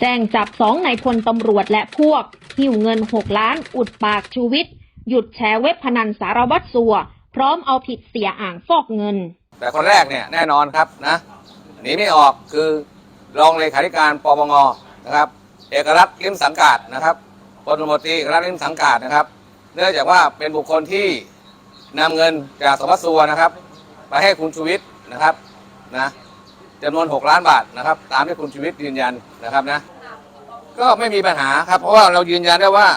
แจ้งจับสองนายพลตำรวจและพวก หิ้วเงิน 6 ล้าน อุดปากชูวิทย์ หยุดแชร์เว็บพนันสารวัตรสัว พร้อมเอาผิดเสียอ่างฟอกเงิน แต่คนแรกเนี่ยแน่นอนครับนะหนีไม่ออกคือรองเลขาธิการปปงนะครับเอกรัฐลิ้มสังกาดนะครับพลตำรวจตรีเอกรัฐลิ้มสังกาดนะครับ เนื่องจากว่าเป็นบุคคลที่นำเงินจากสวัสดิ์สัวนะครับ ไปให้คุณชูวิทย์นะครับนะ จำนวน 6 ล้านบาทนะครับตามที่คุณชูวิทยืนยันนะครับนะก็ไม่มีปัญหาครับเพราะว่าเรายืนยันได้ว่า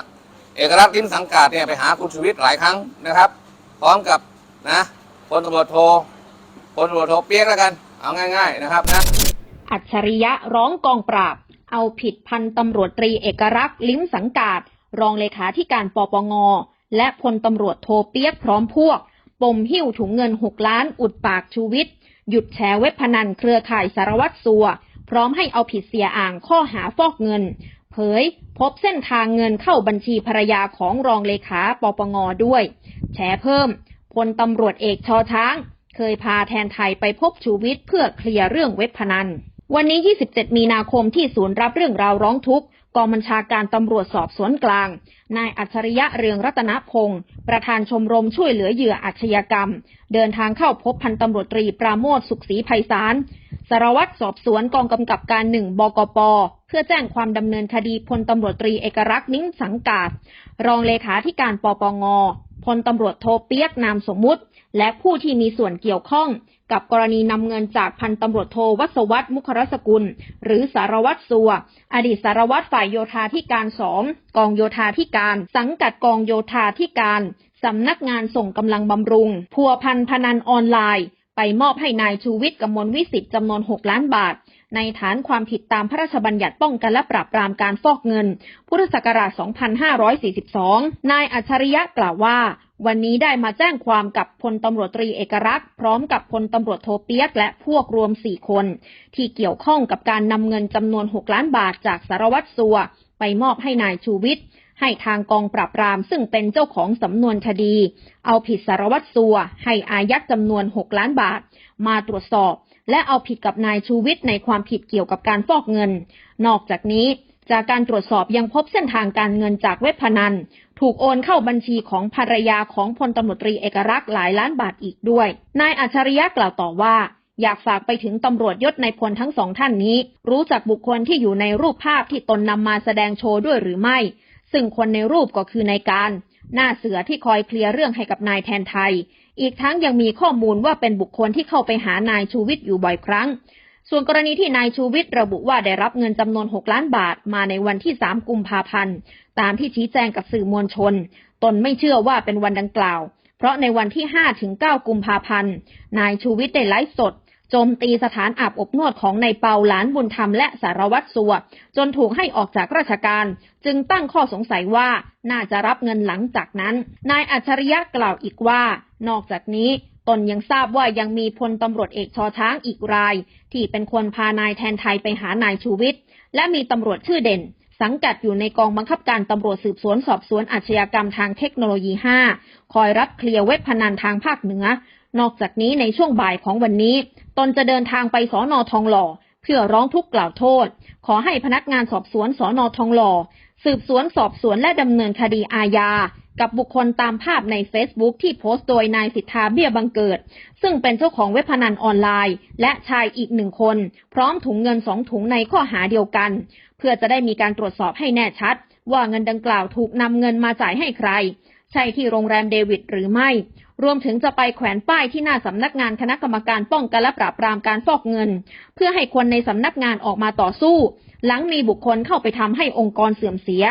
เอกรัฐลิ้มสังกาดเนี่ยไปหาคุณชูวิทย์หลายครั้งนะครับ พร้อมกับนะพลตำรวจโทพลตำรวจโทเปียกแล้วกันเอาง่าย ๆนะครับนะอัจฉริยะร้องกองปราบ เอาผิดพันตำรวจตรีเอกรักษณ์ลิ้มสังกาดรองเลขาธิการปปง และพลตำรวจโทเปียกพร้อมพวก ปมหิ้วถุงเงิน 6 ล้านอุดปากชูวิทย์ หยุดแชร์เว็บพนันเครือข่ายสารวัตรสัว พร้อมให้เอาผิดเสียอ่างข้อหาฟอกเงิน เผยพบเส้นทางเงินเข้าบัญชีภรรยาของรองเลขาปปงด้วย แชร์เพิ่มพลตำรวจเอกชอช้าง เคยพาแทนไทยไปพบชูวิทย์เพื่อเคลียร์เรื่องเว็บพนัน วันนี้ 27 มีนาคมที่ศูนย์รับเรื่องราวร้องทุกข์กองบัญชาการตำรวจสอบสวนกลาง นายอัจฉริยะเรืองรัตนพงศ์ประธานชมรมช่วยเหลือเหยื่ออาชญากรรม เดินทางเข้าพบพันตำรวจตรีปราโมทสุขศรีไพศาลสารวัตรสอบสวนกองกำกับการหนึ่งบกป เพื่อแจ้งความดำเนินคดีพลตำรวจตรีเอกรักษ์นิ้งสังกาดรองเลขาธิการปปงพลตำรวจโทเปียกนามสมมุติ และผู้ที่มีส่วนเกี่ยวข้อง กับกรณีนำเงินจากพันตำรวจโทวัศวัตรมุขรสกุล หรือสารวัตรสัว อดีตสารวัตรฝ่ายโยธาธิการสองกองโยธาธิการ สังกัดกองโยธาธิการสำนักงานส่งกำลังบำรุง พัวพันพนันออนไลน์ ไปมอบให้นายชูวิทย์กมลวิสิทธิ์จำนวน 6 ล้านบาท ในฐานความผิดตามพระราชบัญญัติป้องกันและปราบปรามการฟอกเงิน พุทธศักราช 2542 นายอัจฉริยะกล่าวว่า วันนี้ได้มาแจ้งความกับพลตำรวจตรีเอกรักษ์พร้อมกับพลตำรวจโทเปียกและพวกรวม 4 คน ที่เกี่ยวข้องกับการนำเงินจำนวน 6 ล้านบาทจากสารวัตรสัว ไปมอบให้นายชูวิทย์ให้ทางกองปราบปรามซึ่งเป็นเจ้าของสำนวนคดี เอาผิดสารวัตรสัว ให้อายัดจำนวน 6 ล้านบาท มาตรวจสอบ และเอาผิดกับนายชูวิทย์ในความผิดเกี่ยวกับการฟอกเงิน นอกจากนี้ จากการตรวจสอบยังพบเส้นทางการเงินจากเว็บพนัน ถูกโอนเข้าบัญชีของภรรยาของพลตำรวจตรีเอกรักษ์หลายล้านบาทอีกด้วย นายอัจฉริยะกล่าวต่อว่า อยากฝากไปถึงตำรวจยศในพลทั้งสองท่านนี้ รู้จักบุคคลที่อยู่ในรูปภาพที่ตนนำมาแสดงโชว์ด้วยหรือไม่ ซึ่งคนในรูปก็คือนายการหน้าเสือที่คอยเคลียร์เรื่องให้กับนายแทนไทย อีกทั้งยังมีข้อมูลว่าเป็นบุคคลที่เข้าไปหานายชูวิทย์อยู่บ่อยครั้ง ส่วนกรณีที่นายชูวิทย์ระบุว่าได้รับเงินจำนวน 6 ล้านบาทมาในวันที่ 3 กุมภาพันธ์ ตามที่ชี้แจงกับสื่อมวลชน ตนไม่เชื่อว่าเป็นวันดังกล่าว เพราะในวันที่ 5 ถึง 9 กุมภาพันธ์ นายชูวิทย์ได้ไลฟ์สด โจมตีสถานอาบอบนวดของนายเปาหลานบุญธรรมและสารวัตรสัว จนถูกให้ออกจากราชการ จึงตั้งข้อสงสัยว่าน่าจะรับเงินหลังจากนั้น นายอัจฉริยะกล่าวอีกว่า นอกจากนี้ ตนยังทราบว่ายังมีพลตำรวจเอกชอช้างอีกราย ที่เป็นคนพานายแทนไทยไปหานายชูวิทย์และมีตำรวจชื่อเด่น สังกัดอยู่ในกองบังคับการตำรวจสืบสวนสอบสวนอาชญากรรมทางเทคโนโลยี 5 คอยรับเคลียร์เว็บพนันทางภาคเหนือ นอกจากนี้ในช่วงบ่ายของวันนี้ ตนจะเดินทางไปสอนอทองหล่อ เพื่อร้องทุกข์กล่าวโทษ ขอให้พนักงานสอบสวนสอนอทองหล่อสืบสวนสอบสวนและดำเนินคดีอาญา กับบุคคลตามภาพใน Facebook ที่โพสต์โดยนายสิทธาเบี้ยบังเกิด ซึ่งเป็นเจ้าของเว็บพนันออนไลน์ และชายอีกหนึ่งคน พร้อมถุงเงินสองถุงในข้อหาเดียวกัน เพื่อจะได้มีการตรวจสอบให้แน่ชัด ว่าเงินดังกล่าวถูกนำเงินมาจ่ายให้ใคร ใช่ที่โรงแรมเดวิดหรือไม่ รวมถึงจะไปแขวนป้ายที่หน้าสำนักงานคณะกรรมการป้องกันและปราบปรามการฟอกเงิน เพื่อให้คนในสำนักงานออกมาต่อสู้ หลังมีบุคคลเข้าไปทำให้องค์กรเสื่อมเสีย